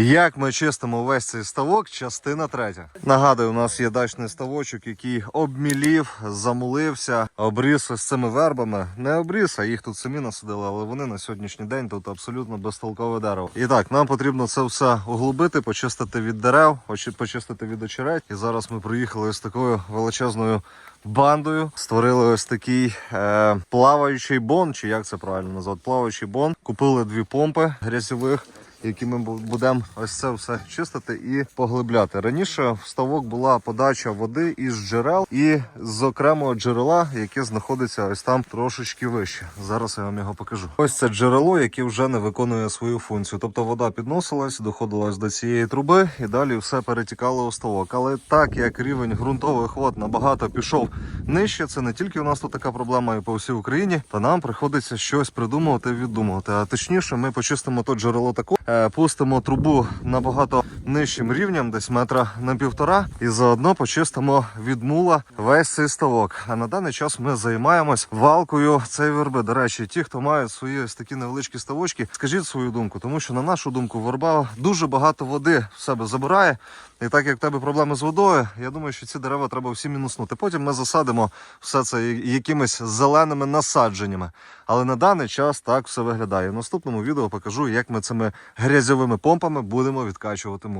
Як ми чистимо весь цей ставок, частина третя. Нагадую, у нас є дачний ставочок, який обмілів, замулився, обріс ось цими вербами. Не обріс, а їх тут самі насадили, але вони на сьогоднішній день тут абсолютно безтолкове дерево. І так, нам потрібно це все углубити, почистити від дерев, почистити від очерет. І зараз ми приїхали з такою величезною бандою. Створили ось такий е, плаваючий бон, чи як це правильно назвати? Плаваючий бон. Купили дві помпи грязьових. Які ми будемо ось це все чистити і поглибляти. Раніше в ставок була подача води із джерел і з окремого джерела, яке знаходиться ось там трошечки вище. Зараз я вам його покажу. Ось це джерело, яке вже не виконує свою функцію. Тобто вода підносилась, доходилась до цієї труби, і далі все перетікало у ставок. Але так як рівень ґрунтових вод набагато пішов нижче, це не тільки у нас тут така проблема, і по всій Україні, то нам приходиться щось придумувати, віддумувати. А точніше, ми почистимо то джерело тако, е, пустимо трубу набагато нижчим рівнем, десь метра на півтора, і заодно почистимо від мула весь цей ставок. А на даний час ми займаємось валкою цієї верби. До речі, ті, хто мають свої ось такі невеличкі ставочки, скажіть свою думку, тому що на нашу думку верба дуже багато води в себе забирає. І так як в тебе проблеми з водою, я думаю, що ці дерева треба всі мінуснути. Потім ми засадимо все це якимись зеленими насадженнями. Але на даний час так все виглядає. В наступному відео покажу, як ми цими грязьовими помпами будемо відкачувати мул.